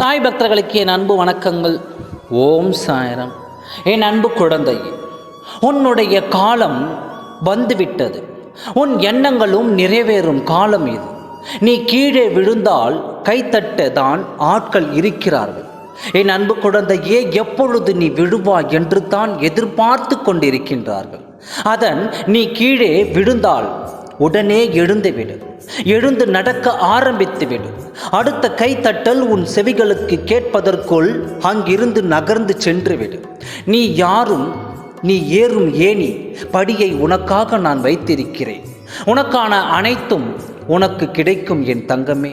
சாய் பக்தர்களுக்கு என் அன்பு வணக்கங்கள். ஓம் சாயரம். என் அன்பு குழந்தையே உன்னுடைய காலம் வந்துவிட்டது. உன் எண்ணங்களும் நிறைவேறும் காலம் இது. நீ கீழே விழுந்தால் கைத்தட்ட தான் ஆட்கள் இருக்கிறார்கள். என் அன்பு குழந்தையே எப்பொழுது நீ விழுவாய் என்று தான் எதிர்பார்த்து கொண்டிருக்கின்றார்கள். அதன் நீ கீழே விழுந்தால் உடனே எழுந்துவிடு எழுந்து நடக்க ஆரம்பித்துவிடு அடுத்த கைத்தட்டல் உன் செவிகளுக்கு கேட்பதற்குள் அங்கிருந்து நகர்ந்து சென்றுவிடு நீ யாரும் நீ ஏறும் ஏணி படியை உனக்காக நான் வைத்திருக்கிறேன். உனக்கான அனைத்தும் உனக்கு கிடைக்கும் என் தங்கமே.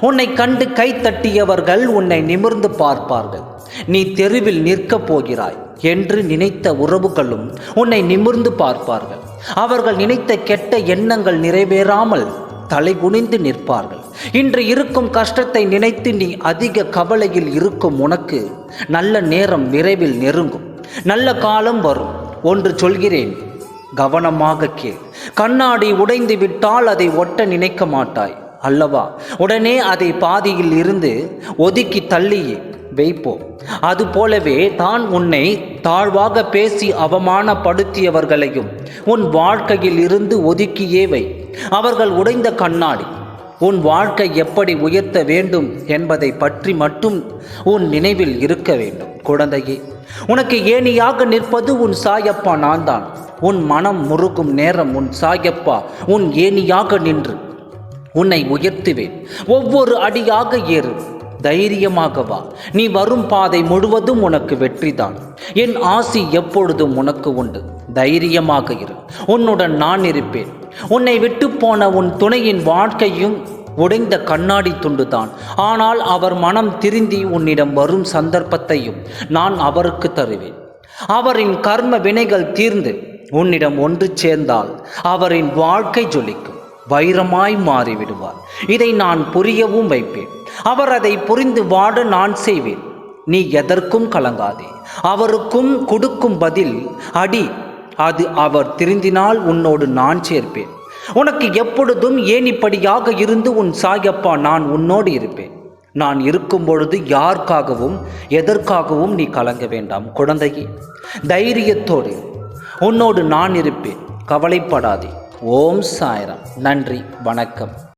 உன்னை கண்டு கைத்தட்டியவர்கள் உன்னை நிமிர்ந்து பார்ப்பார்கள். நீ தெருவில் நிற்கப் போகிறாய் என்று நினைத்த உறவுகளும் உன்னை நிமிர்ந்து பார்ப்பார்கள். அவர்கள் நினைத்த கெட்ட எண்ணங்கள் நிறைவேறாமல் தலைகுனிந்து நிற்பார்கள். இன்று இருக்கும் கஷ்டத்தை நினைத்து நீ அதிக கவலையில் இருக்கும் உனக்கு நல்ல நேரம் விரைவில் நெருங்கும். நல்ல காலம் வரும். ஒன்று சொல்கிறேன் கவனமாக கேள். கண்ணாடி உடைந்து விட்டால் அதை ஒட்ட நினைக்க மாட்டாய். அல்லவா? உடனே அதை பாதியில் இருந்து ஒதுக்கி தள்ளி வைப்போம். அதுபோலவே தான் உன்னை தாழ்வாக பேசி அவமானப்படுத்தியவர்களையும் உன் வாழ்க்கையில் இருந்து ஒதுக்கியே வை. அவர்கள் உடைந்த கண்ணாடி உன் வாழ்க்கை எப்படி உயர்த்த வேண்டும் என்பதை பற்றி மட்டும் உன் நினைவில் இருக்க வேண்டும். குழந்தையே உனக்கு ஏணியாக நிற்பது உன் சாயப்பா நான் தான் உன் மனம் முறுக்கும் நேரம் உன் சாயப்பா உன் ஏணியாக நின்று உன்னை உயர்த்துவேன். ஒவ்வொரு அடியாக ஏறு. தைரியமாக வா நீ வரும் பாதை முழுவதும் உனக்கு வெற்றிதான். என் ஆசி எப்பொழுதும் உனக்கு உண்டு. தைரியமாக இரு. உன்னுடன் நான் இருப்பேன். உன்னை விட்டு போன உன் துணையின் வாழ்க்கையும் உடைந்த கண்ணாடி துண்டுதான். ஆனால் அவர் மனம் திருந்தி உன்னிடம் வரும் சந்தர்ப்பத்தையும் நான் அவருக்கு தருவேன். அவரின் கர்ம வினைகள் தீர்ந்து உன்னிடம் ஒன்று சேர்ந்தால் அவரின் வாழ்க்கை ஜொலிக்கும். வைரமாய் மாறிவிடுவார். இதை நான் புரியவும் வைப்பேன். அவர் அதை புரிந்து வாட நான் செய்வேன். நீ எதற்கும் கலங்காதே. அவருக்கும் கொடுக்கும் பதில் அடி அது அவர் திருந்தினால் உன்னோடு நான் சேர்ப்பேன். உனக்கு எப்பொழுதும் ஏனிப்படியாக இருந்து உன் சாயப்பா நான் உன்னோடு இருப்பேன். நான் இருக்கும் பொழுது யாருக்காகவும் எதற்காகவும் நீ கலங்க வேண்டாம் குழந்தையே. தைரியத்தோடு உன்னோடு நான் இருப்பேன். கவலைப்படாதே. ஓம் சாயரம். நன்றி. வணக்கம்.